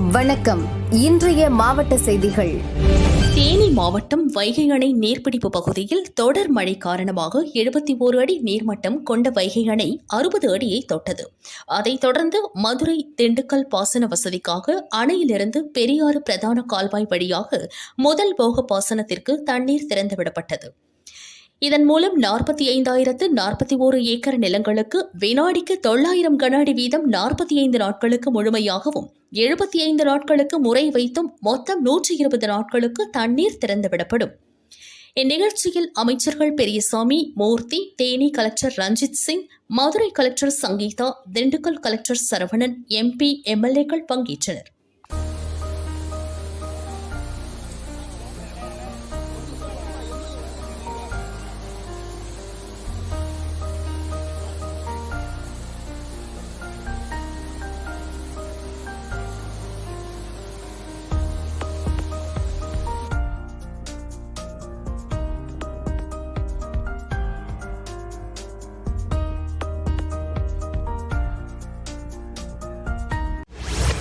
வணக்கம். இன்றைய மாவட்ட செய்திகள். தேனி மாவட்டம் வைகை அணை நீர்பிடிப்பு பகுதியில் தொடர் மழை காரணமாக எழுபத்தி ஓரு அடி நீர்மட்டம் கொண்ட வைகை அணை அறுபது அடியை தொட்டது. அதைத் தொடர்ந்து மதுரை திண்டுக்கல் பாசன வசதிக்காக அணையிலிருந்து பெரியாறு பிரதான கால்வாய் வழியாக முதல் போக பாசனத்திற்கு தண்ணீர் திறந்துவிடப்பட்டது. இதன் மூலம் நாற்பத்தி ஐந்தாயிரத்து நாற்பத்தி ஓரு ஏக்கர் நிலங்களுக்கு வினாடிக்கு தொள்ளாயிரம் கன அடி வீதம் நாற்பத்தி ஐந்து நாட்களுக்கு முழுமையாகவும் எழுபத்தி ஐந்து நாட்களுக்கு முறை வைத்தும் மொத்தம் நூற்றி இருபது நாட்களுக்கு தண்ணீர் திறந்துவிடப்படும். இந்நிகழ்ச்சியில் அமைச்சர்கள் Periyasamy Moorthy Theni collector Ranjith Singh Madurai collector Sangeetha Dindigul collector Saravanan MP எம்எல்ஏக்கள் பங்கேற்றனர்.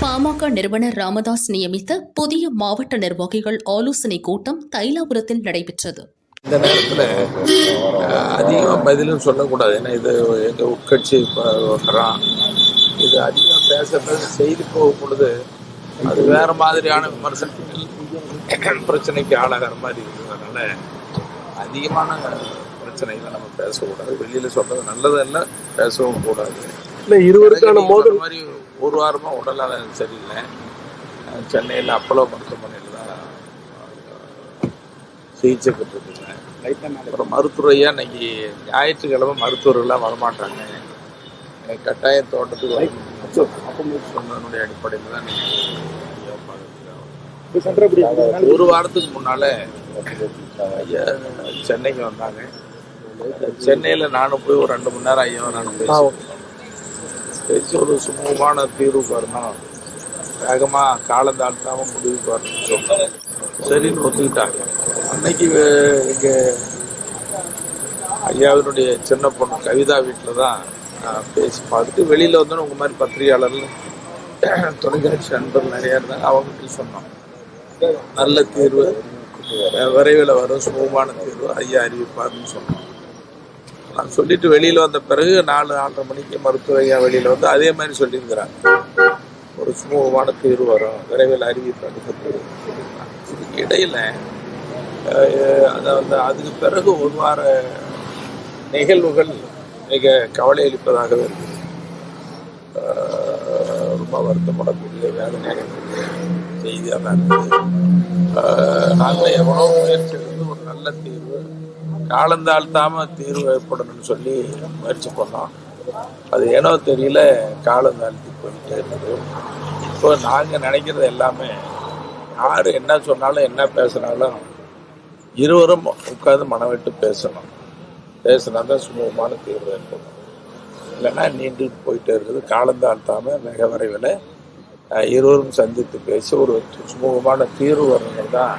பாமக நிறுவனர் ராமதாஸ் நியமித்த புதிய மாவட்ட நிர்வாகிகள் ஆலோசனை கூட்டம் தைலாபுரத்தில் நடைபெற்றது. இந்த நேரத்தில் அதிகமாக பதிலும் சொல்லக்கூடாது. ஏன்னா இது எங்கள் உட்கட்சி வர்றான் இது அதிகமாக பேசுறது செய்து போகும் பொழுது அது வேற மாதிரியான விமர்சனங்கள் பிரச்சனைக்கு ஆளாகிற மாதிரி இருக்குது அதிகமான பிரச்சனைகளை நம்ம பேசக்கூடாது. வெளியில் சொல்றது நல்லதல்ல பேசவும் கூடாது. இல்ல இருவருக்கான மோதல் மாதிரி ஒரு வாரமாக உடல்நலம் சரியில்லை. சென்னையில் அப்போலோ மருத்துவமனையில் தான் சிகிச்சை பெற்றுருக்கேன் அப்புறம் மருத்துவரையா இன்னைக்கு ஞாயிற்றுக்கிழமை மருத்துவர்கள்லாம் வரமாட்டாங்க. கட்டாயம் தோட்டத்துக்கு சொன்னதனுடைய அடிப்படையில் தான் ஒரு வாரத்துக்கு முன்னால ஐயா சென்னைக்கு வந்தாங்க. சென்னையில் நானும் போய் ஒரு ரெண்டு மணி நேரம் ஐயாவை நானும் பேசி பேசி ஒரு சுமூகமான தீர்வு வரணும். வேகமாக காலம் தாழ்த்தாம முடிவுக்கு வரணும்னு சரின்னு ஒத்துக்கிட்டாங்க அன்னைக்கு இங்கே ஐயாவினுடைய சின்ன பொண்ணு கவிதா வீட்டில் தான் பேசி பார்த்துட்டு வெளியில் வந்தோன்னு உங்கள் மாதிரி பத்திரிகையாளர்கள் தொலைக்காட்சி நண்பர்கள் நிறைய இருந்தாங்க. அவங்ககிட்ட சொன்னோம். நல்ல தீர்வு விரைவில் வரும் சுமூகமான தீர்வு ஐயா அறிவிப்பாருன்னு சொன்னோம். நான் சொல்லிட்டு வெளியில் வந்த பிறகு நாலு நாலரை மணிக்கு மருத்துவையா வெளியில் வந்து அதே மாதிரி சொல்லியிருக்கிறாங்க. ஒரு சுமூகமான தீர்வு வரும் விரைவில் அறிவிப்பாங்க இதுக்கு இடையில அதாவது அதுக்கு பிறகு ஒரு வார நிகழ்வுகள் மிக கவலை அளிப்பதாகவே இருக்கு ரொம்ப வருத்தப்படக்கூடிய வேதனை அடையக்கூடிய செய்தியாக தான் இருக்குது நாங்கள் எவ்வளோ முயற்சி எடுத்து ஒரு நல்ல தீர்வு காலந்தாழ்த்தாம தீர்வு ஏற்படணும்னு சொல்லி முயற்சி பண்ணோம். அது ஏனோ தெரியல காலந்தாழ்த்தி போயிட்டே இருந்தது இப்போ நாங்கள் நினைக்கிறது எல்லாமே யார் என்ன சொன்னாலும் என்ன பேசினாலும் இருவரும் உட்காந்து மனம் விட்டு பேசணும். பேசினா தான் சுமூகமான தீர்வு ஏற்படும். இல்லைன்னா நீண்டு போயிட்டே இருக்குது. காலந்தாழ்த்தாம மிக விரைவில் இருவரும் சந்தித்து பேசி ஒரு சுமூகமான தீர்வு வரணும் தான்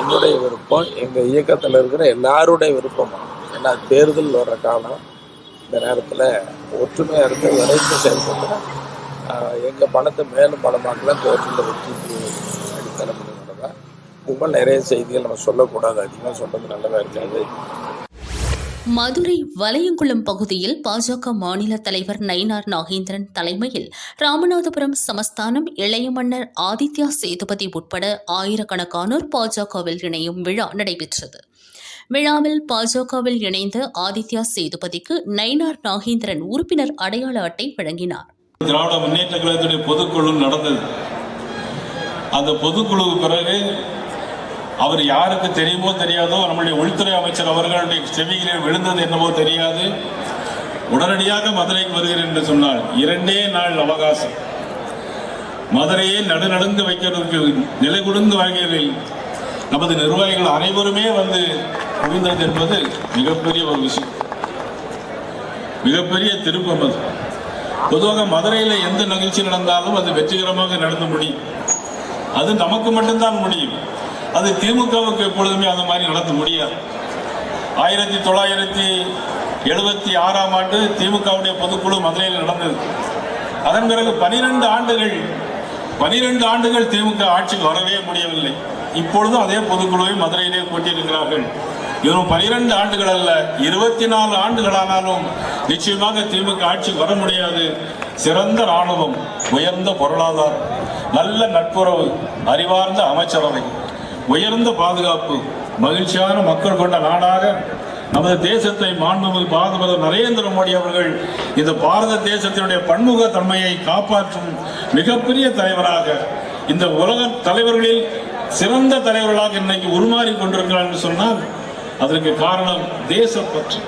என்னுடைய விருப்பம் எங்கள் இயக்கத்தில் இருக்கிற எல்லாருடைய விருப்பமும் ஏன்னா தேர்தல் வர்ற காலம் இந்த நேரத்தில் ஒற்றுமையாக இருந்து விரைந்து செயல்பட்டு எங்கள் பணத்தை மேலும் பலமாக்கலாம் தேர்தலில் வெற்றி அடித்தளம் தான். இது மாதிரி நிறைய செய்திகள் நம்ம சொல்லக்கூடாது. அதிகமாக சொல்றது நல்லதாக இருக்காது. மதுரை வலையங்குளம் பகுதியில் பாஜக மாநில தலைவர் நயினார் நாகேந்திரன் தலைமையில் ராமநாதபுரம் சமஸ்தானம் இளைய மன்னர் ஆதித்யா சேதுபதி உட்பட ஆயிரக்கணக்கானோர் பாஜகவில் இணையும் விழா நடைபெற்றது. விழாவில் பாஜகவில் இணைந்த ஆதித்யா சேதுபதிக்கு நயினார் நாகேந்திரன் உறுப்பினர் அடையாள அட்டை வழங்கினார். திராவிட முன்னேற்ற கழகத்துடைய பொதுக்குழு நடந்தது. அந்த பொதுக்குழு பிறகு அவர் யாருக்கு தெரியுமோ தெரியாதோ நம்முடைய உள்துறை அமைச்சர் அவர்களுடைய செவிகளில் விழுந்தது என்னவோ தெரியாது. உடனடியாக மதுரைக்கு வருகிறேன் என்று சொன்னார் இரண்டே நாள் அவகாசம். மதுரையை நடுநடுங்க வைக்கிறதுக்கு நிலை குடுந்து வகையில் நமது நிர்வாகிகள் அனைவருமே வந்து குவிந்தது என்பது மிகப்பெரிய ஒரு விஷயம். மிகப்பெரிய திருப்பம் அது. பொதுவாக மதுரையில் எந்த நிகழ்ச்சி நடந்தாலும் அது வெற்றிகரமாக நடந்து முடியும். அது நமக்கு மட்டும்தான் முடியும். அது திமுகவுக்கு எப்பொழுதுமே அந்த மாதிரி நடத்த முடியாது. ஆயிரத்தி தொள்ளாயிரத்தி எழுபத்தி ஆறாம் ஆண்டு திமுகவுடைய பொதுக்குழு மதுரையில் நடந்தது. அதன் பிறகு பனிரெண்டு ஆண்டுகள் பனிரெண்டு ஆண்டுகள் திமுக ஆட்சிக்கு வரவே முடியவில்லை. இப்பொழுதும் அதே பொதுக்குழுவை மதுரையிலே கூட்டியிருக்கிறார்கள். இன்னும் பனிரெண்டு ஆண்டுகள் அல்ல இருபத்தி நாலு ஆண்டுகளானாலும் நிச்சயமாக திமுக ஆட்சிக்கு வர முடியாது. சிறந்த ராணுவம் உயர்ந்த பொருளாதாரம் நல்ல நட்புறவு அறிவார்ந்த அமைச்சரவை. உயர்ந்த பாதுகாப்பு மகிழ்ச்சியான மக்கள் கொண்ட நாடாக நமது தேசத்தை மாண்புமிகு பாரத நரேந்திர மோடி அவர்கள் இந்த பாரத தேசத்தினுடைய பன்முக தன்மையை காப்பாற்றும் மிகப்பெரிய தலைவராக இந்த உலக தலைவர்களில் சிறந்த தலைவர்களாக இன்னைக்கு உருமாறி கொண்டிருக்கிறார் என்று சொன்னால் அதற்கு காரணம் தேசப்பற்று